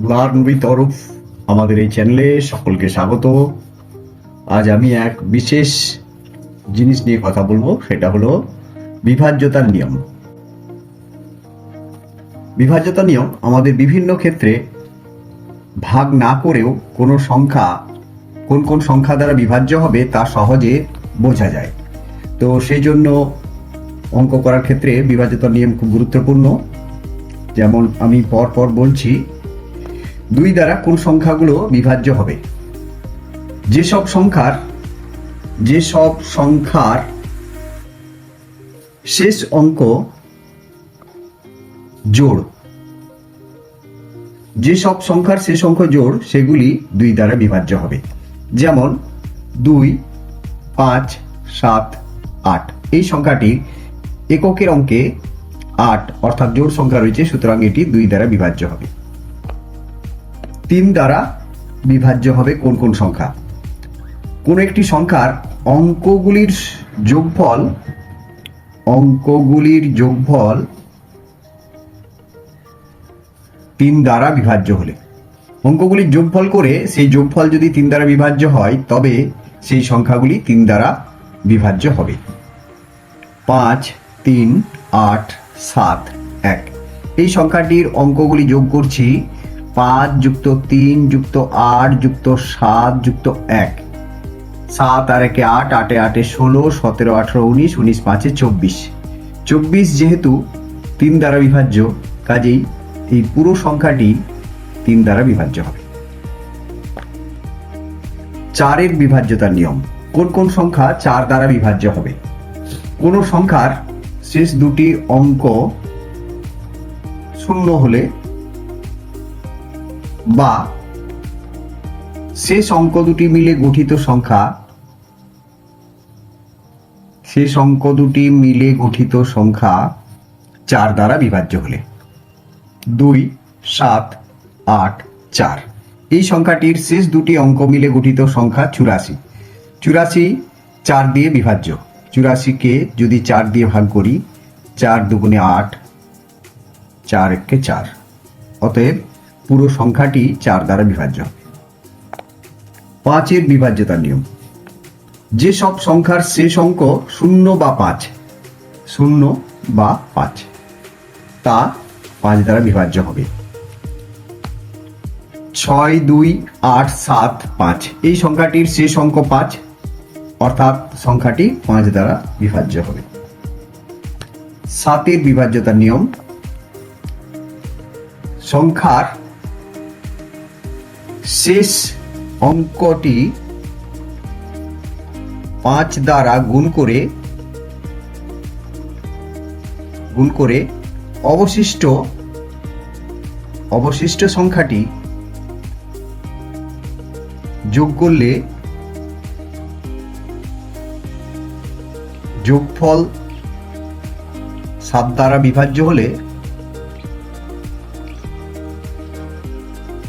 Learn with Arup আমাদের এই চ্যানেলে সকলকে স্বাগত। আজ আমি এক বিশেষ জিনিস নিয়ে কথা বলব, সেটা হলো বিভাজ্যতার নিয়ম। বিভাজ্যতা নিয়ম আমাদের বিভিন্ন ক্ষেত্রে ভাগ না করেও কোনো সংখ্যা, কোন কোন সংখ্যা দ্বারা বিভাজ্য হবে তা সহজে বোঝা যায়। তো সেই জন্য অঙ্ক করার ক্ষেত্রে বিভাজ্যতার নিয়ম খুব গুরুত্বপূর্ণ। যেমন আমি পর পর বলছি দুই দ্বারা কোন সংখ্যাগুলো বিভাজ্য হবে। যেসব সংখ্যার যেসব সংখ্যার শেষ অঙ্ক জোড়, যেসব সংখ্যার শেষ অঙ্ক জোড়, সেগুলি দুই দ্বারা বিভাজ্য হবে। যেমন দুই, পাঁচ, সাত, আট। এই সংখ্যাটি এককের অঙ্কে আট, অর্থাৎ জোড় সংখ্যা রয়েছে, সুতরাং এটি দুই দ্বারা বিভাজ্য হবে। তিন দ্বারা বিভাজ্য হবে কোন কোন সংখ্যা? কোন একটি সংখ্যার অঙ্কগুলির যোগফল অঙ্কগুলির যোগফল তিন দ্বারা বিভাজ্য হলে। অঙ্কগুলির যোগফল করে সেই যোগফল যদি তিন দ্বারা বিভাজ্য হয়, তবে সেই সংখ্যাগুলি তিন দ্বারা বিভাজ্য হবে। পাঁচ, তিন, আট, সাত, এক। এই সংখ্যাটির অঙ্কগুলি যোগ করছি পাঁচ যুক্ত তিন যুক্ত আট যুক্ত সাত যুক্ত এক। সাত আর একে আট, আটে আটে ষোলো, সতেরো, আঠেরো, উনিশ উনিশ, পাঁচে চব্বিশ। চব্বিশ যেহেতু তিন দ্বারা বিভাজ্য, কাজেই এই পুরো সংখ্যাটি তিন দ্বারা বিভাজ্য হবে। চারের বিভাজ্যতার নিয়ম, কোন কোন সংখ্যা চার দ্বারা বিভাজ্য হবে? কোন সংখ্যার শেষ দুটি অঙ্ক শূন্য হলে বা শেষ অঙ্ক দুটি মিলে গঠিত সংখ্যা, শেষ অঙ্ক দুটি মিলে গঠিত সংখ্যা চার দ্বারা বিভাজ্য হলে। দুই, সাত, আট, চার। এই সংখ্যাটির শেষ দুটি অঙ্ক মিলে গঠিত সংখ্যা চুরাশি। চুরাশি চার দিয়ে বিভাজ্য। চুরাশিকে যদি চার দিয়ে ভাগ করি, চার দুগুণে আট, চার একে চার। অতএব পুরো সংখ্যাটি চার দ্বারা বিভাজ্য। পাঁচের বিভাজ্যতার নিয়ম। যে সব সংখ্যার শেষ অঙ্ক শূন্য বা পাঁচ, শূন্য বা পাঁচ, তা পাঁচ দ্বারা বিভাজ্য হবে। ছয়, দুই, আট, সাত, পাঁচ, এই সংখ্যাটির শেষ অঙ্ক পাঁচ, অর্থাৎ সংখ্যাটি পাঁচ দ্বারা বিভাজ্য হবে। সাতের বিভাজ্যতার নিয়ম। সংখ্যার শেষ অঙ্কটি পাঁচ দ্বারা গুণ করে গুণ করে অবশিষ্ট অবশিষ্ট সংখ্যাটি যোগ করলে যোগফল সাত দ্বারা বিভাজ্য হলে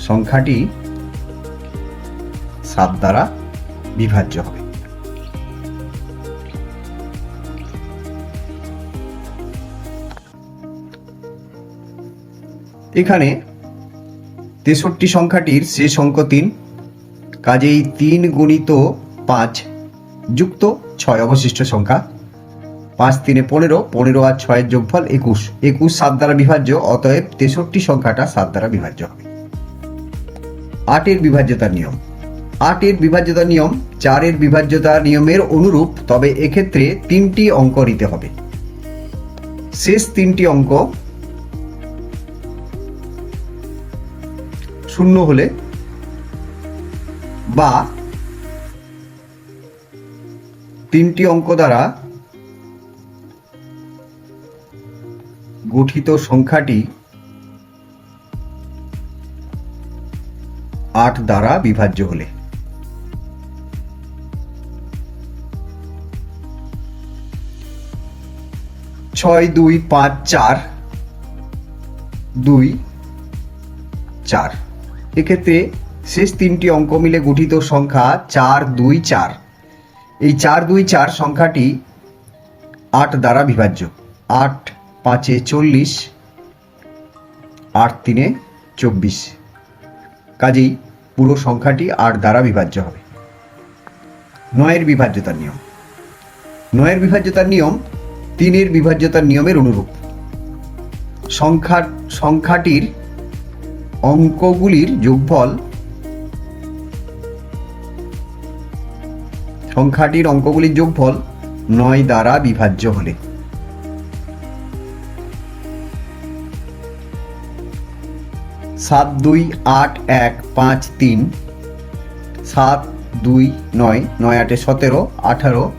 সংখ্যাটি সাত দ্বারা বিভাজ্য হবে। এখানে তেষট্টি সংখ্যাটির শেষ অঙ্ক তিন, কাজেই তিন গুণিত পাঁচ যুক্ত ছয় অবশিষ্ট সংখ্যা। পাঁচ তিনে পনেরো পনেরো আর ছয়ের যোগফল একুশ। একুশ সাত দ্বারা বিভাজ্য, অতএব তেষট্টি সংখ্যাটা সাত দ্বারা বিভাজ্য হবে। আটের বিভাজ্যতার নিয়ম। আটের বিভাজ্যতা নিয়ম চারের বিভাজ্যতা নিয়মের অনুরূপ, তবে এক্ষেত্রে তিনটি অঙ্ক নিতে হবে। শেষ তিনটি অঙ্ক শূন্য হলে বা তিনটি অঙ্ক দ্বারা গঠিত সংখ্যাটি আট দ্বারা বিভাজ্য হলে। ছয়, দুই, পাঁচ, চার, দুই, চার। এক্ষেত্রে শেষ তিনটি অঙ্ক মিলে গঠিত সংখ্যা চার, দুই, চার। এই চার, দুই, চার সংখ্যাটি আট দ্বারা বিভাজ্য। আট, পাঁচে চল্লিশ, আট, তিনে চব্বিশ। কাজেই পুরো সংখ্যাটি আট দ্বারা বিভাজ্য হবে। নয়ের বিভাজ্যতার নিয়ম। নয়ের বিভাজ্যতার নিয়ম তিনের বিভাজ্যতার নিয়মের অনুরূপ। সংখ্যা, সংখ্যাটির অঙ্কগুলির যোগফল সংখ্যাটির অঙ্কগুলির যোগফল নয় দ্বারা বিভাজ্য হলে। সাত, দুই, আট, এক, পাঁচ, তিন, সাত, দুই, নয় নয়, আটে সতেরো, আঠারো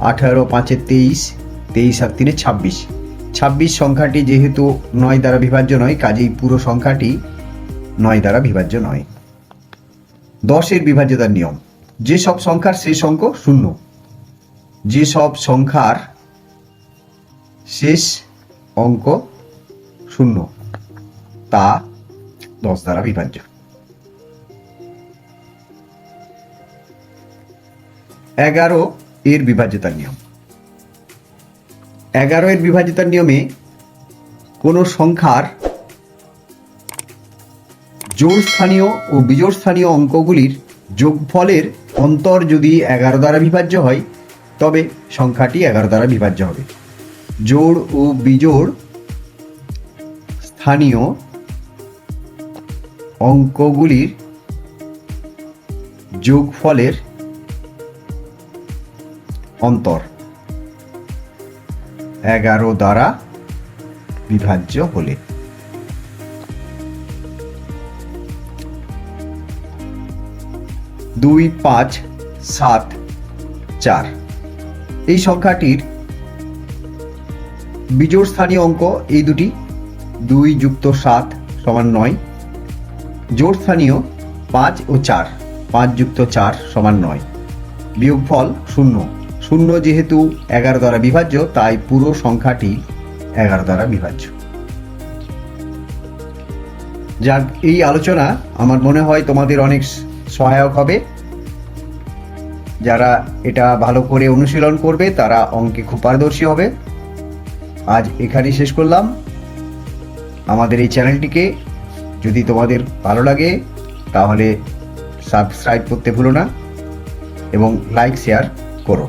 আঠারো, পাঁচে তেইশ তেইশ আর তিনে ছাব্বিশ। ছাব্বিশ সংখ্যাটি যেহেতু নয় দ্বারা বিভাজ্য নয়, কাজেই পুরো সংখ্যাটি নয় দ্বারা বিভাজ্য নয়। দশের বিভাজ্যতার নিয়ম যেসব সংখ্যার শেষ অঙ্ক শূন্য যেসব সংখ্যার শেষ অঙ্ক শূন্য, তা দশ দ্বারা বিভাজ্য। এগারো এর বিভাজ্যতার নিয়ম এগারো এর বিভাজ্যতার নিয়মে কোনো সংখ্যার জোড় স্থানীয় ও বিজোড় স্থানীয় অঙ্কগুলির যোগফলের অন্তর যদি এগারো দ্বারা বিভাজ্য হয়, তবে সংখ্যাটি এগারো দ্বারা বিভাজ্য হবে। জোড় ও বিজোড় স্থানীয় অঙ্কগুলির যোগফলের অন্তর। এগারো দ্বারা বিভাজ্য হলে। দুই, পাঁচ, সাত, চার। এই সংখ্যাটির বিজোড় স্থানীয় অঙ্ক এই দুটি। দুই যুক্ত সাত সমান নয়। জোড় স্থানীয় পাঁচ ও চার। পাঁচ যুক্ত চার সমান নয়। বিয়োগফল শূন্য। শূন্য যেহেতু এগারো দ্বারা বিভাজ্য, তাই পুরো সংখ্যাটি এগারো দ্বারা বিভাজ্য। যাক, এই আলোচনা আমার মনে হয় তোমাদের অনেক সহায়ক হবে। যারা এটা ভালো করে অনুশীলন করবে, তারা অঙ্কে খুব পারদর্শী হবে। আজ এখানেই শেষ করলাম। আমাদের এই চ্যানেলটিকে যদি তোমাদের ভালো লাগে, তাহলে সাবস্ক্রাইব করতে ভুলো না এবং লাইক, শেয়ার করো।